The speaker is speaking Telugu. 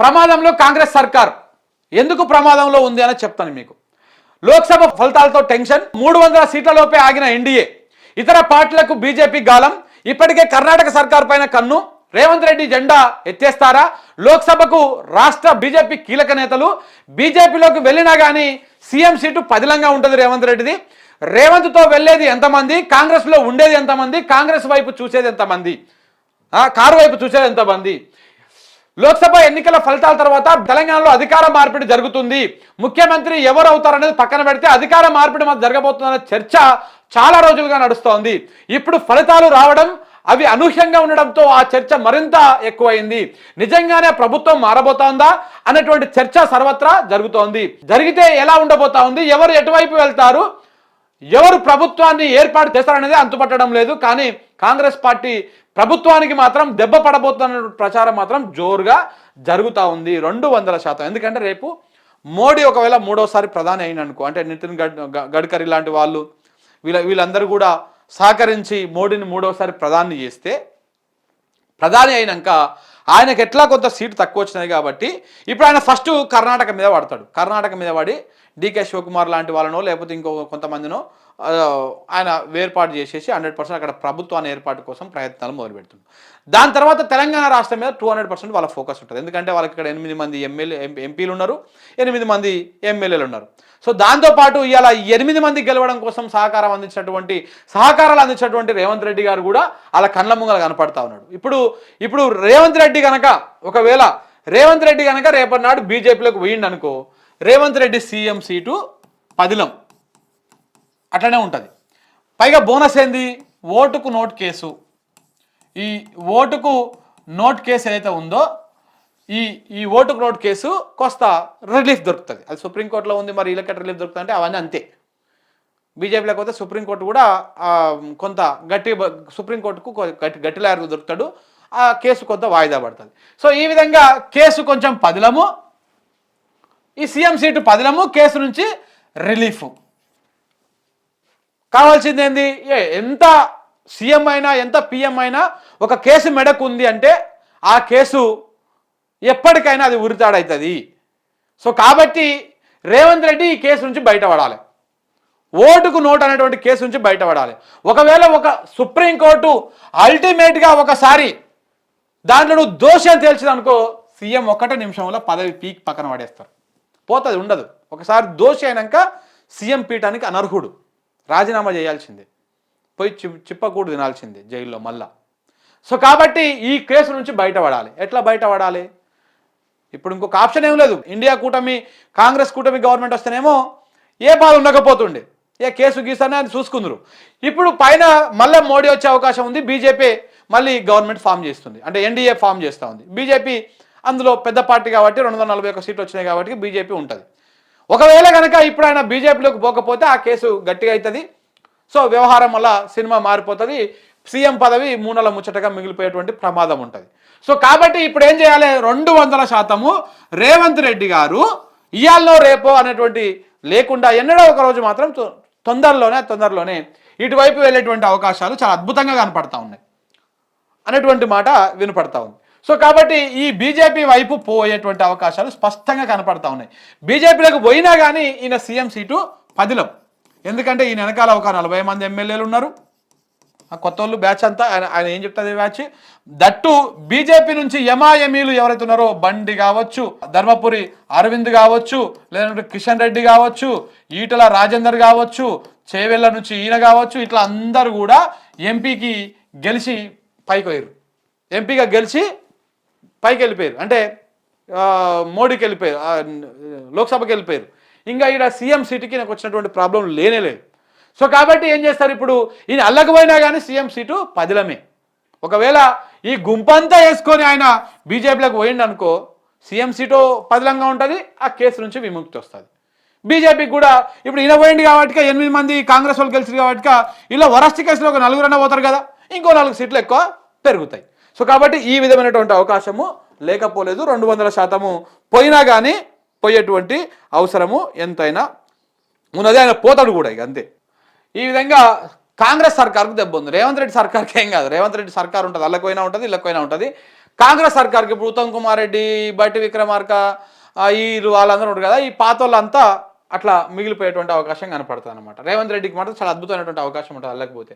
ప్రమాదంలో కాంగ్రెస్ సర్కార్. ఎందుకు ప్రమాదంలో ఉంది అని చెప్తాను మీకు. లోక్సభ ఫలితాలతో టెన్షన్ మూడు వందల సీట్లలోపే ఆగిన ఎన్డీఏ. ఇతర పార్టీలకు బీజేపీ గాలం ఇప్పటికే కర్ణాటక సర్కార్ పైన కన్ను. రేవంత్ రెడ్డి జెండా ఎత్తేస్తారా? లోక్సభకు రాష్ట్ర బీజేపీ కీలక నేతలు బీజేపీలోకి వెళ్ళినా కానీ సీఎం సీటు పదిలంగా ఉంటుంది రేవంత్ రెడ్డిది. రేవంత్తో వెళ్ళేది ఎంతమంది? కాంగ్రెస్లో ఉండేది ఎంతమంది? కాంగ్రెస్ వైపు చూసేది ఎంతమంది? కారు వైపు చూసేది ఎంతమంది? లోక్సభ ఎన్నికల ఫలితాల తర్వాత తెలంగాణలో అధికార మార్పిడి జరుగుతుంది. ముఖ్యమంత్రి ఎవరు అవుతారనేది పక్కన పెడితే అధికార మార్పిడి మాత్రం జరగబోతుందనే చర్చ చాలా రోజులుగా నడుస్తోంది. ఇప్పుడు ఫలితాలు రావడం అవి అనూహ్యంగా ఉండడంతో ఆ చర్చ మరింత ఎక్కువైంది. నిజంగానే ప్రభుత్వం మారబోతోందా అనేటువంటి చర్చ సర్వత్రా జరుగుతోంది. జరిగితే ఎలా ఉండబోతా ఉంది? ఎవరు ఎటువైపు వెళ్తారు? ఎవరు ప్రభుత్వాన్ని ఏర్పాటు చేస్తారనేది అంతుపట్టడం లేదు. కానీ కాంగ్రెస్ పార్టీ ప్రభుత్వానికి మాత్రం దెబ్బ పడబోతున్న ప్రచారం మాత్రం జోరుగా జరుగుతూ ఉంది. రెండు వందల శాతం. ఎందుకంటే రేపు మోడీ ఒకవేళ మూడోసారి ప్రధాని అయిననుకో అంటే నితిన్ గడ్ గ- గడ్కరీ లాంటి వాళ్ళు వీళ్ళ వీళ్ళందరూ కూడా సహకరించి మోడీని మూడోసారి ప్రధాని చేస్తే ప్రధాని అయినాక ఆయనకు ఎట్లా కొంత సీటు తక్కువ వచ్చినాయి కాబట్టి ఇప్పుడు ఆయన ఫస్ట్ కర్ణాటక మీద పడతాడు కర్ణాటక మీద పడి డీకే శివకుమార్ లాంటి వాళ్ళనో లేకపోతే ఇంకో కొంతమందినో ఆయన వేర్పాటు చేసేసి హండ్రెడ్ పర్సెంట్ అక్కడ ప్రభుత్వాన్ని ఏర్పాటు కోసం ప్రయత్నాలు మొదలుపెడుతుంది దాని తర్వాత తెలంగాణ రాష్ట్రం మీద టూ హండ్రెడ్ పర్సెంట్ వాళ్ళ ఫోకస్ ఉంటుంది. ఎందుకంటే వాళ్ళకి ఇక్కడ ఎనిమిది మంది ఎమ్మెల్యే ఎంపీలు ఉన్నారు ఎనిమిది మంది ఎమ్మెల్యేలు ఉన్నారు. సో దాంతోపాటు ఇవాళ ఎనిమిది మంది గెలవడం కోసం సహకారం అందించినటువంటి సహకారాలు అందించినటువంటి రేవంత్ రెడ్డి గారు కూడా అలా కళ్ళ ముంగల కనపడతా ఉన్నాడు. ఇప్పుడు ఇప్పుడు రేవంత్ రెడ్డి కనుక ఒకవేళ రేవంత్ రెడ్డి కనుక రేపటి నాడు బీజేపీలోకి పోయిండు అనుకో రేవంత్ రెడ్డి సీఎం సీటు పదిలం. అట్లనే ఉంటుంది. పైగా బోనస్ ఏంది? ఓటుకు నోట్ కేసు. ఈ ఓటుకు నోట్ కేసు ఏదైతే ఉందో ఈ ఈ ఓటుకు నోట్ కేసు కొస్త రిలీఫ్ దొరుకుతుంది. అది సుప్రీంకోర్టులో ఉంది మరి వీళ్ళకి రిలీఫ్ దొరుకుతుంది అంటే అవన్నీ అంతే. బీజేపీలోకి పోతే సుప్రీంకోర్టు కూడా కొంత గట్టి సుప్రీంకోర్టుకు గట్టి గట్టి లాయర్లు దొరుకుతాడు. ఆ కేసు కొంత వాయిదా పడుతుంది. సో ఈ విధంగా కేసు కొంచెం పదిలము. ఈ సీఎం సీటు పదిలము కేసు నుంచి రిలీఫ్. కావాల్సింది ఏంది ఏ ఎంత సీఎం అయినా ఎంత పిఎం అయినా ఒక కేసు మెడకు ఉంది అంటే ఆ కేసు ఎప్పటికైనా అది ఉరితాడవుతుంది సో కాబట్టి రేవంత్ రెడ్డి ఈ కేసు నుంచి బయటపడాలి. ఓటుకు నోటు అనేటువంటి కేసు నుంచి బయటపడాలి. ఒకవేళ ఒక సుప్రీంకోర్టు అల్టిమేట్గా ఒకసారి దాంట్లో నువ్వు దోషం అని తేల్చిందనుకో సీఎం ఒకటే నిమిషంలో పదవి పీక్ పక్కన పడేస్తారు. పోతుంది ఉండదు. ఒకసారి దోషి అయినాక సీఎం పీఠానికి అనర్హుడు. రాజీనామా చేయాల్సిందే. పోయి చి చిప్పకూడు తినాల్సిందే జైల్లో మళ్ళా. సో కాబట్టి ఈ కేసు నుంచి బయటపడాలి. ఎట్లా బయటపడాలి? ఇప్పుడు ఇంకొక ఆప్షన్ ఏం లేదు. ఇండియా కూటమి కాంగ్రెస్ కూటమి గవర్నమెంట్ వస్తేనేమో ఏ బాధ ఉండకపోతుండే. ఏ కేసు గీసానే అది చూసుకుందరు. ఇప్పుడు పైన మళ్ళీ మోడీ వచ్చే అవకాశం ఉంది. బీజేపీ మళ్ళీ గవర్నమెంట్ ఫామ్ చేస్తుంది. అంటే ఎన్డీఏ ఫామ్ చేస్తూ ఉంది. బీజేపీ అందులో పెద్ద పార్టీ కాబట్టి రెండు వందల నలభై ఒక్క సీట్లు వచ్చినాయి కాబట్టి బీజేపీ ఉంటుంది. ఒకవేళ కనుక ఇప్పుడు ఆయన బీజేపీలోకి పోకపోతే ఆ కేసు గట్టిగా అవుతుంది. సో వ్యవహారం వల్ల సినిమా మారిపోతుంది. సీఎం పదవి మూనల ముచ్చటగా మిగిలిపోయేటువంటి ప్రమాదం ఉంటుంది. సో కాబట్టి ఇప్పుడు ఏం చేయాలి? రెండు వందల శాతము రేవంత్ రెడ్డి గారు ఇయాల్లో రేపో అనేటువంటి లేకుండా ఎన్నడో ఒక రోజు మాత్రం తొ- తొందరలోనే తొందరలోనే ఇటువైపు వెళ్ళేటువంటి అవకాశాలు చాలా అద్భుతంగా కనపడతా ఉన్నాయి. అనేటువంటి మాట వినపడతా ఉంది. సో కాబట్టి ఈ బీజేపీ వైపు పోయేటువంటి అవకాశాలు స్పష్టంగా కనపడతా ఉన్నాయి. బీజేపీలకు పోయినా కానీ ఈయన సీఎం సీటు పదిలం. ఎందుకంటే ఈయన వెనకాల ఒక నలభై మంది ఎమ్మెల్యేలు ఉన్నారు. ఆ కొత్త వాళ్ళు బ్యాచ్ అంతా ఆయన ఆయన ఏం చెప్తుంది బ్యాచ్? దట్టు బీజేపీ నుంచి ఎంఐఎంఈలు ఎవరైతే ఉన్నారో బండి కావచ్చు ధర్మపురి అరవింద్ కావచ్చు లేదంటే కిషన్ రెడ్డి కావచ్చు ఈటల రాజేందర్ కావచ్చు చేవెళ్ళ నుంచి ఈయన కావచ్చు ఇట్లా అందరు కూడా ఎంపీకి గెలిచి పైకి పోయారు ఎంపీగా గెలిచి పైకి వెళ్ళిపోయారు అంటే మోడీకి వెళ్ళిపోయారు లోక్సభకి వెళ్ళిపోయారు ఇంకా ఇక్కడ సీఎం సీటుకి నాకు వచ్చినటువంటి ప్రాబ్లం లేనే లేదు. సో కాబట్టి ఏం చేస్తారు ఇప్పుడు? ఈయన అల్లకపోయినా కానీ సీఎం సీటు పదిలమే. ఒకవేళ ఈ గుంపంతా వేసుకొని ఆయన బీజేపీలోకి పోయిండు అనుకో సీఎం సీటు పదిలంగా ఉంటుంది ఆ కేసు నుంచి విముక్తి వస్తుంది. బీజేపీకి కూడా ఇప్పుడు ఈయన పోయింది కాబట్టి ఎనిమిది మంది కాంగ్రెస్ వాళ్ళు గెలిచారు కాబట్టి ఇలా వరస్ట్ కేసులో ఒక నలుగురన్నా పోతారు కదా. ఇంకో నాలుగు సీట్లు ఎక్కువ పెరుగుతాయి. సో కాబట్టి ఈ విధమైనటువంటి అవకాశము లేకపోలేదు. రెండు వందల శాతము పోయినా కానీ పోయేటువంటి అవసరము ఎంతైనా ఉన్నది. ఆయన పోతాడు కూడా ఇక అంతే. ఈ విధంగా కాంగ్రెస్ సర్కార్కు దెబ్బ ఉంది. రేవంత్ రెడ్డి సర్కార్కి ఏం కాదు. రేవంత్ రెడ్డి సర్కార్ ఉంటుంది. అల్లకైనా ఉంటుంది ఇళ్ళకైనా ఉంటుంది. కాంగ్రెస్ సర్కార్కి ఇప్పుడు ఉత్తమ్ కుమార్ రెడ్డి బట్టి విక్రమార్క వీళ్ళు వాళ్ళందరూ ఉంటారు కదా ఈ పాత వాళ్ళంతా అట్లా మిగిలిపోయేటువంటి అవకాశం కనపడుతుంది అనమాట రేవంత్ రెడ్డికి మాత్రం చాలా అద్భుతమైనటువంటి అవకాశం ఉంటుంది వెళ్ళకపోతే